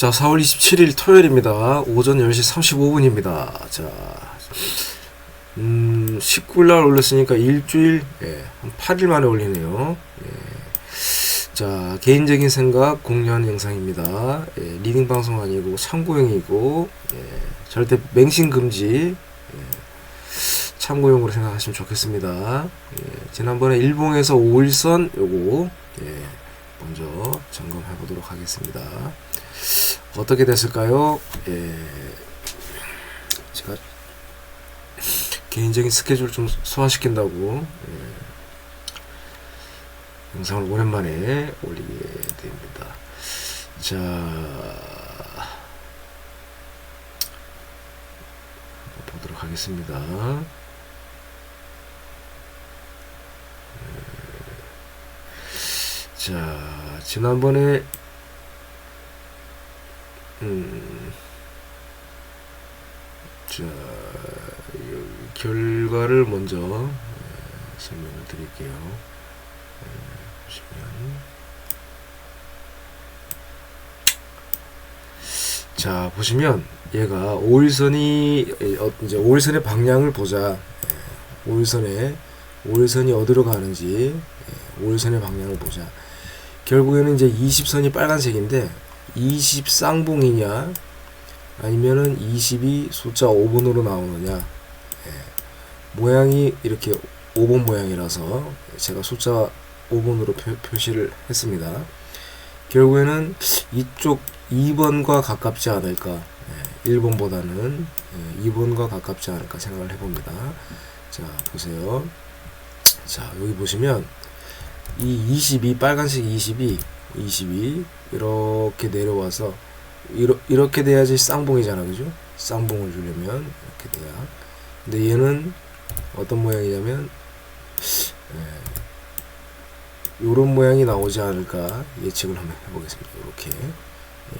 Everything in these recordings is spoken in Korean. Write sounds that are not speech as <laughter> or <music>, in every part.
자, 4월 27일 토요일입니다. 오전 10시 35분입니다. 자, 음, 19일 날 올렸으니까 일주일, 예, 한 8일 만에 올리네요. 예. 자, 개인적인 생각 공유한 영상입니다. 예, 리딩 방송 아니고 참고용이고, 예, 절대 맹신 금지, 예, 참고용으로 생각하시면 좋겠습니다. 예, 지난번에 일봉에서 5일선 요거, 예, 먼저 점검해 보도록 하겠습니다. 어떻게 됐을까요? 예, 제가 개인적인 스케줄 좀 소화시킨다고 예, 영상을 오랜만에 올리게 됩니다. 자, 보도록 하겠습니다. 예, 자, 지난번에 음, 자, 이 결과를 먼저 예, 설명을 드릴게요. 예, 보시면 자 보시면 얘가 5일선이 어, 이제 5일선의 방향을 보자. 예, 5일선에 5일선이 어디로 가는지 예, 5일선의 방향을 보자. 결국에는 이제 20선이 빨간색인데 20 쌍봉이냐 아니면은 20이 숫자 5번으로 나오느냐 예, 모양이 이렇게 5번 모양이라서 제가 숫자 5번으로 표, 시를 했습니다. 결국에는 이쪽 2번과 가깝지 않을까 예, 1번보다는 예, 2번과 가깝지 않을까 생각을 해봅니다. 자 보세요. 자 여기 보시면 이 20이 빨간색 20이 22 이렇게 내려와서 이러, 이렇게 돼야지 쌍봉이잖아 그죠? 쌍봉을 주려면 이렇게 돼야. 근데 얘는 어떤 모양이냐면 예, 요런 모양이 나오지 않을까 예측을 한번 해보겠습니다. 이렇게.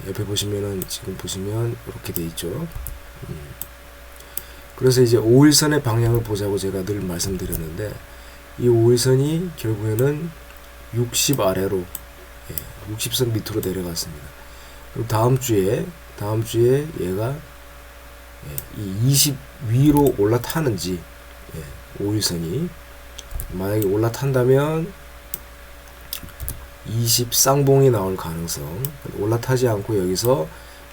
예, 옆에 보시면은 지금 보시면 이렇게 돼 있죠? 음. 그래서 이제 5일선의 방향을 보자고 제가 늘 말씀드렸는데 이 5일선이 결국에는 60 아래로 예, 60선 밑으로 내려갔습니다. 그럼 다음 주에 다음 주에 얘가 예, 이 20 위로 올라타는지 예, 5일선이 만약에 올라탄다면 20 쌍봉이 나올 가능성. 올라타지 않고 여기서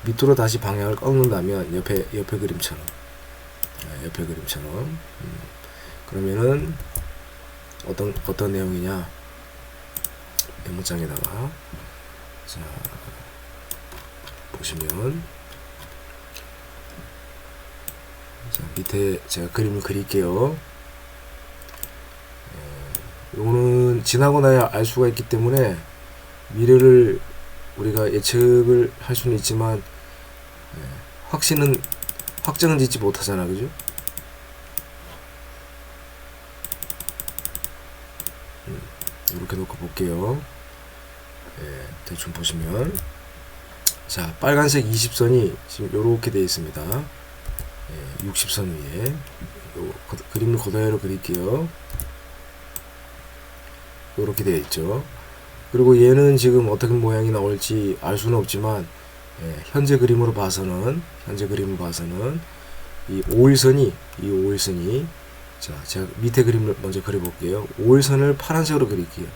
밑으로 다시 방향을 꺾는다면 옆에 옆에 그림처럼. 예, 옆에 그림처럼. 음, 그러면은 어떤 어떤 내용이냐 메모장에다가 자 보시면 자 밑에 제가 그림을 그릴게요. 예, 요거는 지나고 나야 알 수가 있기 때문에 미래를 우리가 예측을 할 수는 있지만 예, 확신은 확정은 짓지 못하잖아, 그죠? 음, 이렇게 놓고 볼게요. 예, 대충 보시면 자 빨간색 20선이 지금 이렇게 되어 있습니다. 예, 60선 위에 요, 거, 그림을 그대로 그릴게요. 이렇게 되어 있죠. 그리고 얘는 지금 어떻게 모양이 나올지 알 수는 없지만 예, 현재 그림으로 봐서는 현재 그림을 봐서는 이 5일선이 이 5일선이 자 제가 밑에 그림을 먼저 그려볼게요. 5일선을 파란색으로 그릴게요.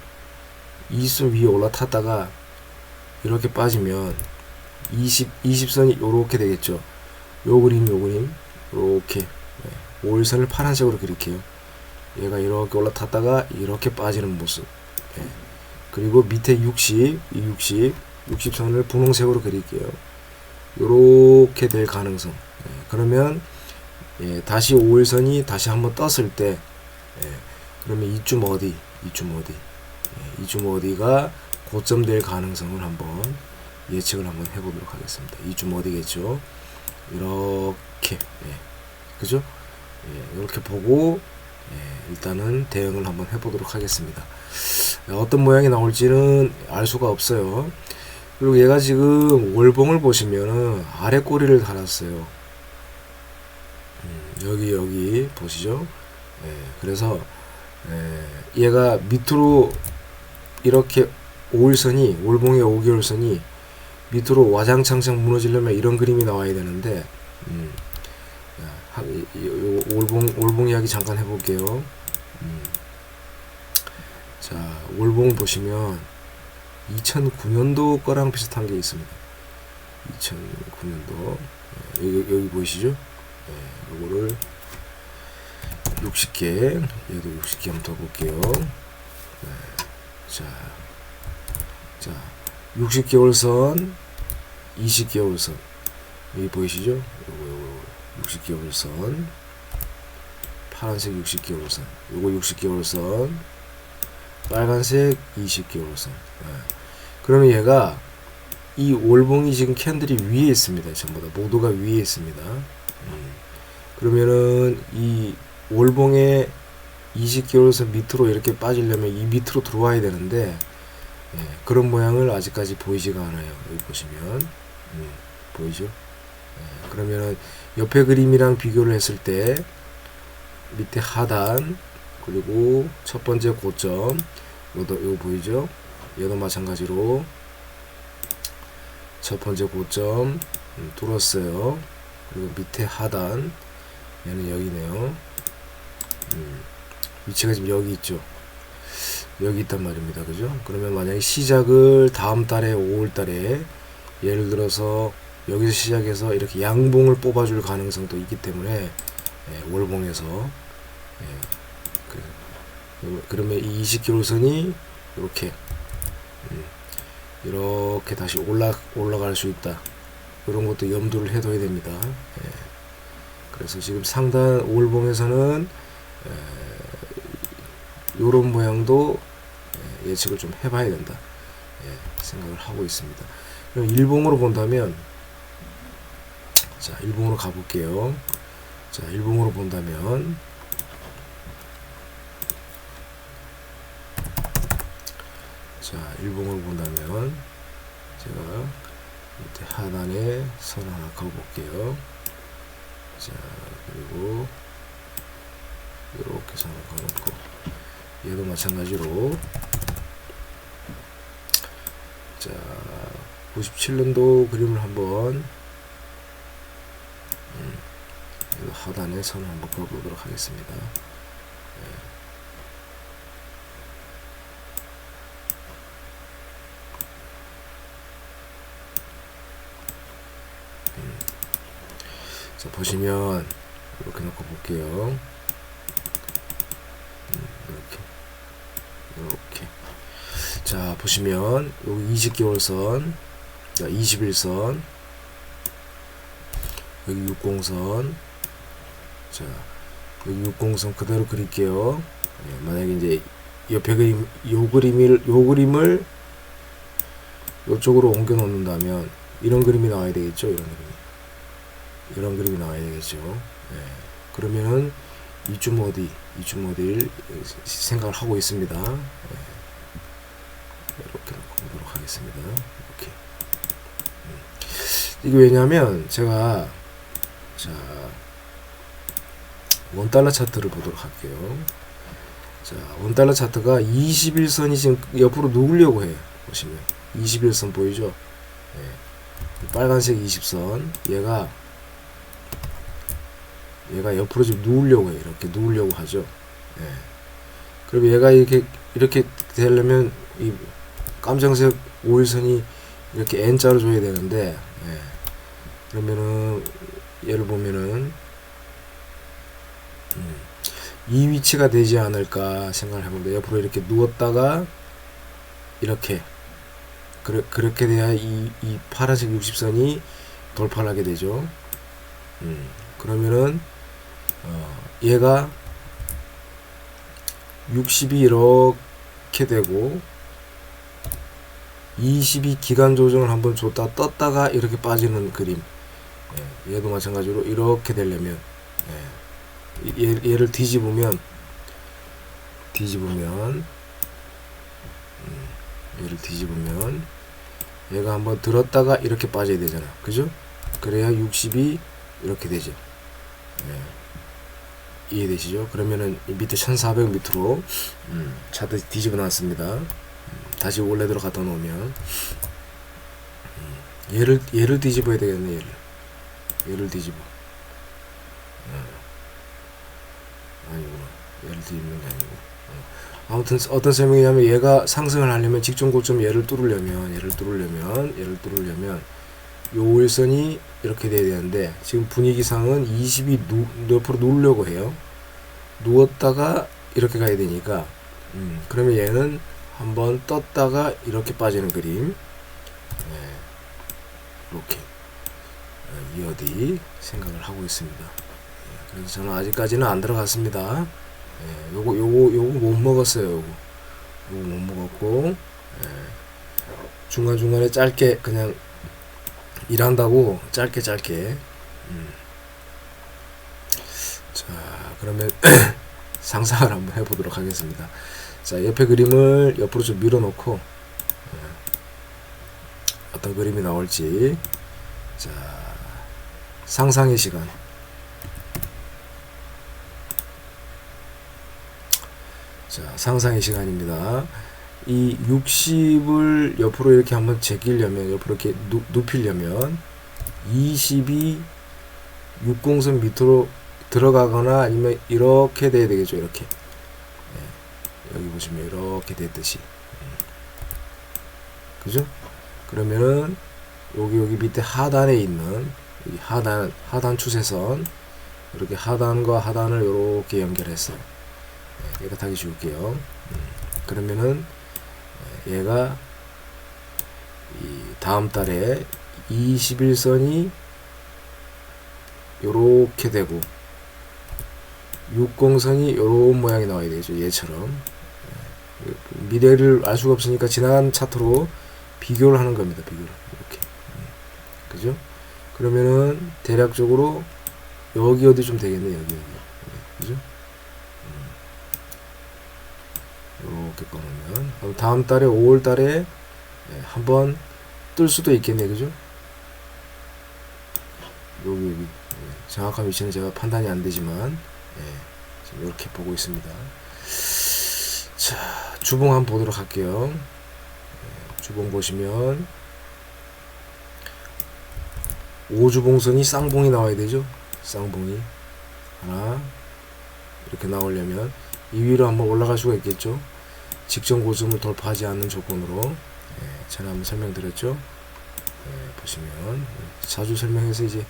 이순 위에 올라탔다가 이렇게 빠지면 20, 20선이 요렇게 되겠죠. 요 그림, 요 그림, 요렇게. 네. 5일선을 파란색으로 그릴게요. 얘가 이렇게 올라탔다가 이렇게 빠지는 모습. 네. 그리고 밑에 60, 이 60, 60선을 분홍색으로 그릴게요. 요렇게 될 가능성. 네. 그러면 예, 다시 5일선이 다시 한번 떴을 때 예, 그러면 이쯤 어디, 이쯤 어디 예, 이중 어디가 고점될 가능성을 한번 예측을 한번 해보도록 하겠습니다. 이중 어디겠죠? 이렇게 예, 그죠? 예, 이렇게 보고 예, 일단은 대응을 한번 해보도록 하겠습니다. 어떤 모양이 나올지는 알 수가 없어요. 그리고 얘가 지금 월봉을 보시면은 아래 꼬리를 달았어요. 음, 여기 여기 보시죠. 예, 그래서 예, 얘가 밑으로 이렇게 5일선이 월봉의 5개월선이 밑으로 와장창창 무너지려면 이런 그림이 나와야 되는데 음, 이- 요 올봉 올봉 이야기 잠깐 해볼게요. 음. 자 올봉 보시면 2009년도 거랑 비슷한 게 있습니다. 2009년도 여기 여기 보이시죠? 네, 요거를 60개 얘도 60개 한번 더 볼게요. 네, 자, 자 60개월 선, 20개월 선 여기 보이시죠? 요거 요거 60개월 선, 파란색 60개월 선, 요거 60개월 선, 빨간색 20개월 선. 네. 그러면 얘가 이 월봉이 지금 캔들이 위에 있습니다. 전부 다 모두가 위에 있습니다. 음. 그러면은 이 월봉의 20개월선 밑으로 이렇게 빠지려면 이 밑으로 들어와야 되는데 예, 그런 모양을 아직까지 보이지가 않아요. 여기 보시면 음, 보이죠? 예, 그러면은 옆에 그림이랑 비교를 했을 때 밑에 하단 그리고 첫 번째 고점 요도 요 보이죠? 얘도 마찬가지로 첫 번째 고점 음, 뚫었어요. 그리고 밑에 하단 얘는 여기네요. 음, 위치가 지금 여기 있죠. 여기 있단 말입니다. 그죠? 그러면 만약에 시작을 다음 달에 5월 달에 예를 들어서 여기서 시작해서 이렇게 양봉을 뽑아줄 가능성도 있기 때문에 예, 월봉에서 예, 그, 그러면 이 20km선이 이렇게 음, 이렇게 다시 올라 올라갈 수 있다. 이런 것도 염두를 해둬야 됩니다. 예. 그래서 지금 상단 올봉에서는 이런 모양도 예, 예측을 좀 해봐야 된다 예, 생각을 하고 있습니다. 그럼 일봉으로 본다면 자 일봉으로 가볼게요. 자 일봉으로 본다면 자 일봉으로 본다면 제가 밑에 하단에 선 하나 그어볼게요. 자 그리고 이렇게 선을 그어놓고 얘도 마찬가지로 자 97년도 그림을 한번 음, 하단에 선을 한번 그어보도록 하겠습니다. 예. 음. 자 보시면 이렇게 놓고 볼게요. 음, 이렇게 이렇게 자 보시면 여기 20개월 선, 자 21선, 여기 60선, 자 여기 60선 그대로 그릴게요. 예, 만약에 이제 옆에 그림 요 그림을 요 그림을 이쪽으로 옮겨 놓는다면 이런 그림이 나와야 되겠죠. 이런 그림이 이런 그림이 나와야 되겠죠. 예, 그러면은 이쯤 어디 이쯤 어디를 생각을 하고 있습니다. 예. 하겠습니다. 이렇게. 음. 이게 왜냐면 제가 자 원달러 차트를 보도록 할게요. 자 원달러 차트가 21선이 지금 옆으로 누우려고 해요. 보시면 21선 보이죠? 예. 빨간색 20선 얘가 얘가 옆으로 좀 누우려고 해요. 이렇게 누우려고 하죠. 예. 그럼 얘가 이렇게 이렇게 되려면 이 깜장색 5일선이 이렇게 N자로 줘야 되는데 예. 그러면은 얘를 보면은 음, 이 위치가 되지 않을까 생각을 해봅니다. 옆으로 이렇게 누웠다가 이렇게 그래, 그렇게 돼야 이, 이 파란색 60선이 돌파를 하게 되죠. 음, 그러면은 어, 얘가 60이 이렇게 되고 20이 기간 조정을 한번 줬다 떴다가 이렇게 빠지는 그림 예, 얘도 마찬가지로 이렇게 되려면 예, 얘, 얘를 뒤집으면 뒤집으면 음, 얘를 뒤집으면 얘가 한번 들었다가 이렇게 빠져야 되잖아 그죠? 그래야 60이 이렇게 되죠 예. 이해되시죠? 그러면은 이 밑에 1400 밑으로 음, 차트 뒤집어 놨습니다. 음, 다시 원래대로 갖다 놓으면. 음, 얘를 얘를 뒤집어야 되겠네 얘를. 얘를 뒤집어. 어. 아니구나. 얘를 뒤집는 게 아니고. 어. 아무튼 어떤 설명이냐면 얘가 상승을 하려면 직전 고점 얘를 뚫으려면 얘를 뚫으려면 얘를 뚫으려면 요 일선이 이렇게 돼야 되는데 지금 분위기상은 20이 누, 옆으로 누우려고 해요. 누웠다가 이렇게 가야 되니까. 음, 그러면 얘는 한번 떴다가 이렇게 빠지는 그림. 네, 이렇게 어, 이어디 생각을 하고 있습니다. 예, 그래서 저는 아직까지는 안 들어갔습니다. 예, 요거 요거 요거 못 먹었어요 요거. 요거 못 먹었고 예, 중간 중간에 짧게 그냥 일한다고 짧게 짧게. 음. 자 그러면 <clears throat> 상상을 한번 해보도록 하겠습니다. 자 옆에 그림을 옆으로 좀 밀어놓고 예, 어떤 그림이 나올지. 자 상상의 시간. 자 상상의 시간입니다. 이 60을 옆으로 이렇게 한번 제끼려면 옆으로 이렇게 누, 눕히려면 20이 60선 밑으로 들어가거나 아니면 이렇게 돼야 되겠죠 이렇게. 네, 여기 보시면 이렇게 됐듯이. 음. 그죠? 그러면은 여기 여기 밑에 하단에 있는 이 하단 하단 추세선 이렇게 하단과 하단을 이렇게 연결했어요 네, 깨끗하게 지울게요. 음. 그러면은 얘가 이 다음 달에 21선이 요렇게 되고 60선이 요런 모양이 나와야 되죠 얘처럼. 예, 미래를 알 수가 없으니까 지난 차트로 비교를 하는 겁니다 비교를. 이렇게. 음, 그죠? 그러면은 대략적으로 여기 어디 좀 되겠네 여기 여기. 예, 그죠? 이렇게 꺼놓으면. 그럼 다음 달에 5월 달에 예, 한번 뜰 수도 있겠네 그죠? 여기 여기. 예, 정확한 위치는 제가 판단이 안 되지만 예, 이렇게 보고 있습니다. 자 주봉 한번 보도록 할게요. 예, 주봉 보시면 5주봉선이 쌍봉이 나와야 되죠? 쌍봉이 하나 이렇게 나오려면 이 위로 한번 올라갈 수가 있겠죠? 직전 고점을 돌파하지 않는 조건으로 예, 제가 한번 설명드렸죠? 예, 보시면 자주 설명해서 이제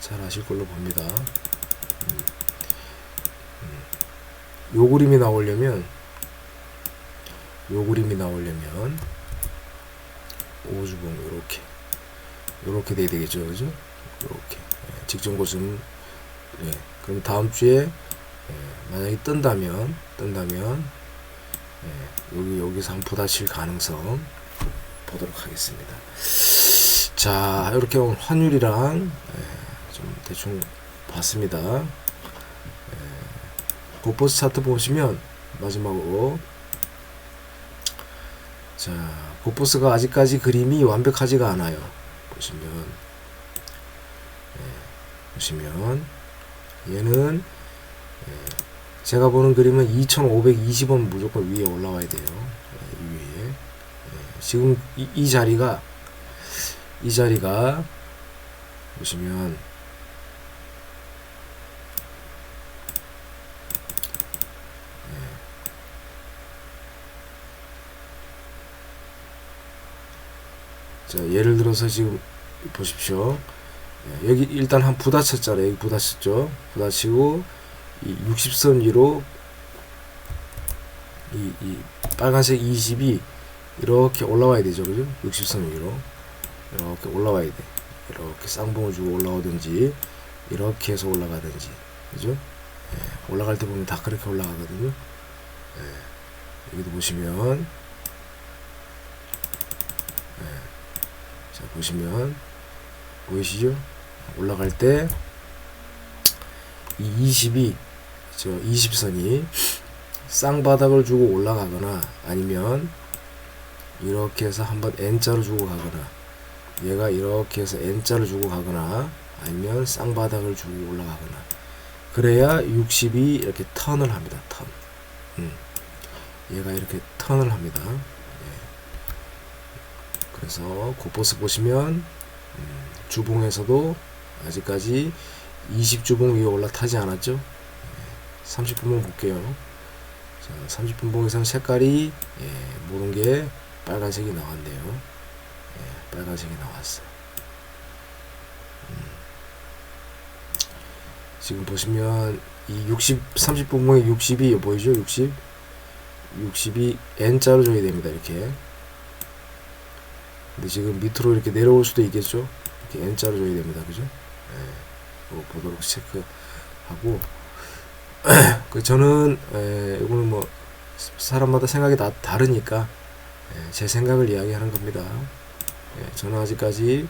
잘 아실 걸로 봅니다. 음, 음. 요 그림이 나오려면 요 그림이 나오려면 오주봉 요렇게 요렇게 돼야 되겠죠 그죠 요렇게 예, 직전 고점 예, 그럼 다음 주에 예, 만약에 뜬다면 뜬다면 예, 여기 여기서 한번 부딪힐 가능성 보도록 하겠습니다. 자 이렇게 오늘 환율이랑 예, 좀 대충 봤습니다. 예, 고포스 차트 보시면 마지막으로 자 고포스가 아직까지 그림이 완벽하지가 않아요. 보시면 예, 보시면 얘는 예, 제가 보는 그림은 2520원 무조건 위에 올라와야 돼요. 예, 이 위에. 예, 지금 이, 이 자리가 이 자리가 보시면 자 예를 들어서 지금 보십시오. 예, 여기 일단 한 부딪혔잖아요. 여기 부딪혔죠. 부딪히고 이 60선 위로 이, 이 빨간색 20이 이렇게 올라와야 되죠 그죠 60선 위로 이렇게 올라와야 돼 이렇게 쌍봉을 주고 올라오든지 이렇게 해서 올라가든지 그죠 예, 올라갈 때 보면 다 그렇게 올라가거든요 예, 여기도 보시면 예, 자 보시면 보이시죠 올라갈 때 이 20이 저 20선이 쌍바닥을 주고 올라가거나 아니면 이렇게 해서 한번 N자로 주고 가거나 얘가 이렇게 해서 N자를 주고 가거나 아니면 쌍바닥을 주고 올라가거나 그래야 60이 이렇게 턴을 합니다 턴 음. 얘가 이렇게 턴을 합니다 예. 그래서 고포스 보시면 음, 주봉에서도 아직까지 20주봉 위에 올라타지 않았죠. 30분봉 볼게요. 자, 30분봉에서는 색깔이 예, 모든 게 빨간색이 나왔네요. 예, 빨간색이 나왔어요. 음. 지금 보시면 이 60, 30분봉의 60이 보이죠? 60. 60이 N자로 줘야 됩니다. 이렇게. 근데 지금 밑으로 이렇게 내려올 수도 있겠죠? 이렇게 N자로 줘야 됩니다. 그죠? 예, 보도록 체크하고. <clears throat> 그 저는 에, 이거는 뭐 사람마다 생각이 다 다르니까 예, 제 생각을 이야기하는 겁니다. 예, 저는 아직까지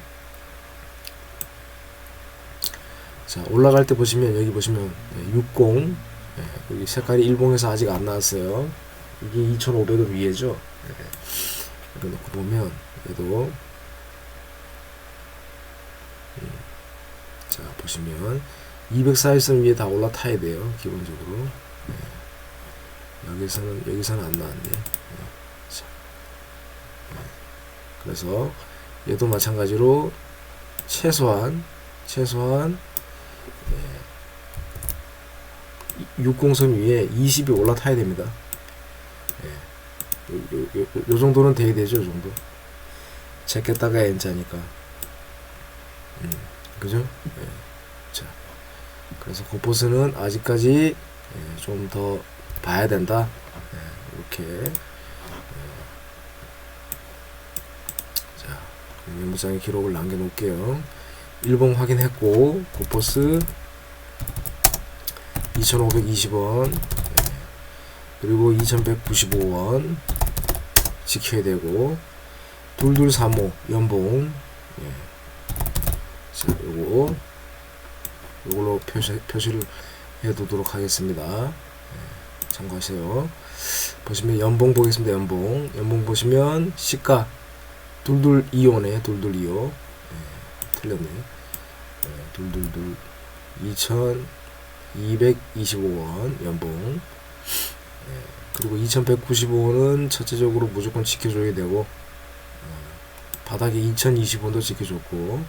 자 올라갈 때 보시면 여기 보시면 예, 60 예, 여기 색깔이 일봉에서 아직 안 나왔어요. 이게 2,500원 위에죠. 예, 이거 놓고 보면 얘도 음, 자 보시면 240선 위에 다 올라타야 돼요. 기본적으로. 예. 여기서는 여기서는 안 나왔네. 예. 자. 예. 그래서 얘도 마찬가지로 최소한 최소한 예. 60선 위에 20이 올라타야 됩니다. 예. 요, 요, 요, 요 정도는 돼야 되죠, 요 정도. 제꼈다가 N자니까. 음, 그죠? 예. 자. 그래서 고포스는 아직까지 예, 좀더 봐야 된다. 예, 이렇게. 어, 자, 메모장에 기록을 남겨놓을게요. 일봉 확인했고, 고포스 2,520원, 예, 그리고 2,195원 지켜야 되고, 둘둘35 연봉, 예. 자, 요거 이걸로 표시, 표시를 해두도록 하겠습니다. 예, 참고하세요. 보시면 연봉 보겠습니다. 연봉. 연봉 보시면 시가 둘둘 이오네. 둘둘 이오. 예, 틀렸네. 예, 둘둘둘 2,225원 연봉. 예, 그리고 2,195원은 첫째적으로 무조건 지켜줘야 되고 어, 바닥에 2,020원도 지켜줬고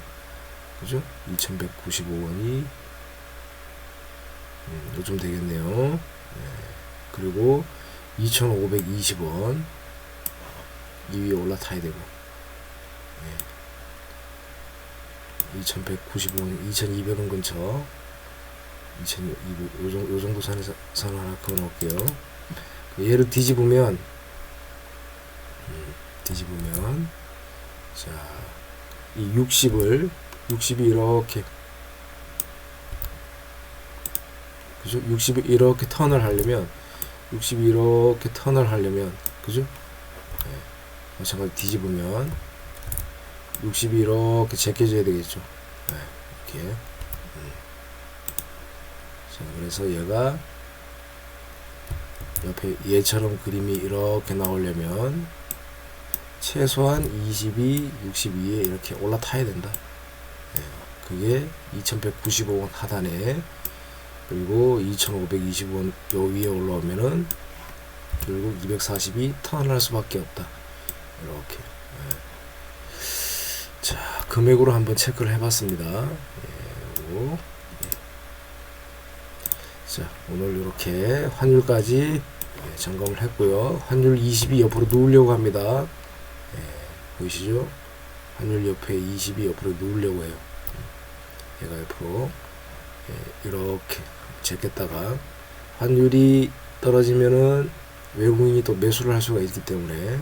그죠? 2,195원이 음, 요즘 되겠네요. 네. 그리고 2,520원 이 위에 올라타야 되고 네. 2,195원, 2,200원 근처 2,200, 요, 정도, 요 정도 선에서 선 하나 그어놓을게요. 그 얘를 뒤집으면 음, 뒤집으면 자, 이 60을 60이 이렇게 그죠? 60이 이렇게 턴을 하려면 60이 이렇게 턴을 하려면 그죠? 네. 마찬가지 뒤집으면 60이 이렇게 제껴져야 되겠죠. 네. 이렇게 음. 자 그래서 얘가 옆에 얘처럼 그림이 이렇게 나오려면 최소한 22, 62에 이렇게 올라타야 된다. 네, 그게 2195원 하단에 그리고 2520원 요 위에 올라오면은 결국 240이 턴할 수밖에 없다. 이렇게. 네. 자, 금액으로 한번 체크를 해봤습니다. 예. 예. 자, 오늘 이렇게 환율까지 예, 점검을 했고요. 환율 20이 옆으로 누우려고 합니다. 예, 보이시죠? 환율 옆에 20이 옆으로 누우려고 해요. 얘가 옆으로 예, 이렇게 제꼈다가 환율이 떨어지면은 외국인이 또 매수를 할 수가 있기 때문에 예,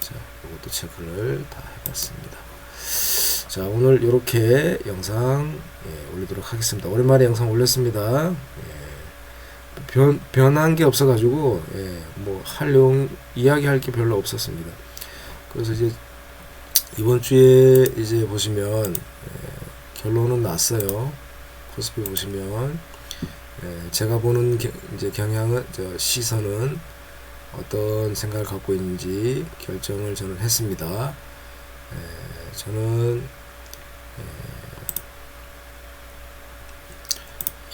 자 이것도 체크를 다 해봤습니다. 자 오늘 이렇게 영상 예, 올리도록 하겠습니다. 오랜만에 영상 올렸습니다. 예, 변, 변한 게 없어가지고 예, 뭐 할 내용 이야기할 게 별로 없었습니다. 그래서 이제 이번 주에 이제 보시면 예, 결론은 났어요. 코스피 보시면 예, 제가 보는 게, 이제 경향은 저 시선은 어떤 생각을 갖고 있는지 결정을 저는 했습니다. 예, 저는 예,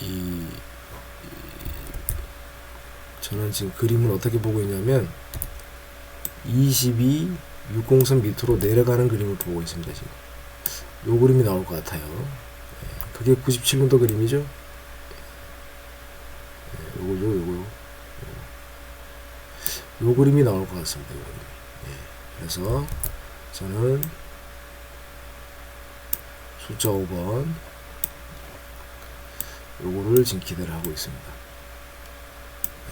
이, 이 저는 지금 그림을 어떻게 보고 있냐면 22, 6공선 밑으로 내려가는 그림을 보고 있습니다 지금. 요 그림이 나올 것 같아요. 예, 그게 97년도 그림이죠? 예, 요거 요 요거. 요, 요 그림이 나올 것 같습니다 요 그림이. 예, 그래서 저는 숫자 5번 요거를 지금 기대를 하고 있습니다.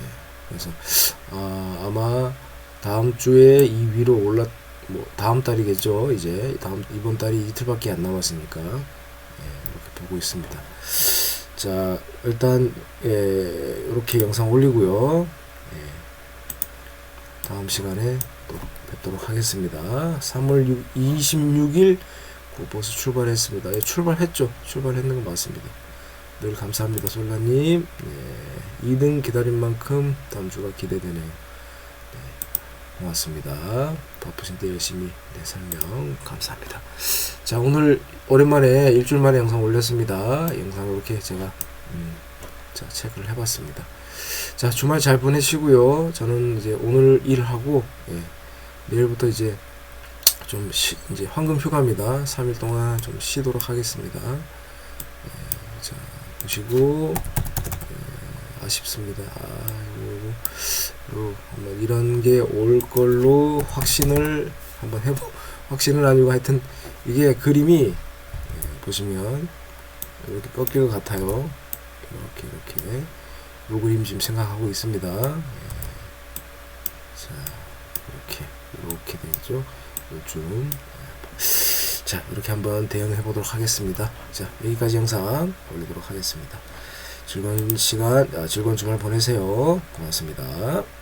예, 그래서 아, 아마 다음 주에 이 위로 올라 뭐 다음 달이겠죠. 이제 다음 이번 달이 이틀밖에 안 남았으니까. 예, 이렇게 보고 있습니다. 자 일단 예, 이렇게 영상 올리고요. 예, 다음 시간에 또 뵙도록 하겠습니다. 3월 6, 26일 고버스 출발했습니다. 예, 출발했죠. 출발했는 건 맞습니다. 늘 감사합니다 솔라님. 예, 2등 기다린 만큼 다음 주가 기대되네요 고맙습니다. 바쁘신 때 열심히 네, 설명 감사합니다. 자 오늘 오랜만에 일주일 만에 영상 올렸습니다. 영상 이렇게 제가 음, 자 체크를 해봤습니다. 자 주말 잘 보내시고요. 저는 이제 오늘 일하고 예, 내일부터 이제 좀 쉬, 이제 황금 휴가입니다. 3일 동안 좀 쉬도록 하겠습니다. 예, 자 보시고 예, 아쉽습니다. 아 이거 요, 한번 이런 게 올 걸로 확신을 한번 해보 확신은 아니고 하여튼 이게 그림이 예, 보시면 이렇게 꺾일 것 같아요 이렇게 이렇게 요 그림 지금 생각하고 있습니다 예. 자 이렇게 이렇게 되죠 요즘 예. 자 이렇게 한번 대응해 보도록 하겠습니다 자 여기까지 영상 올리도록 하겠습니다 즐거운 시간 아, 즐거운 주말 보내세요. 고맙습니다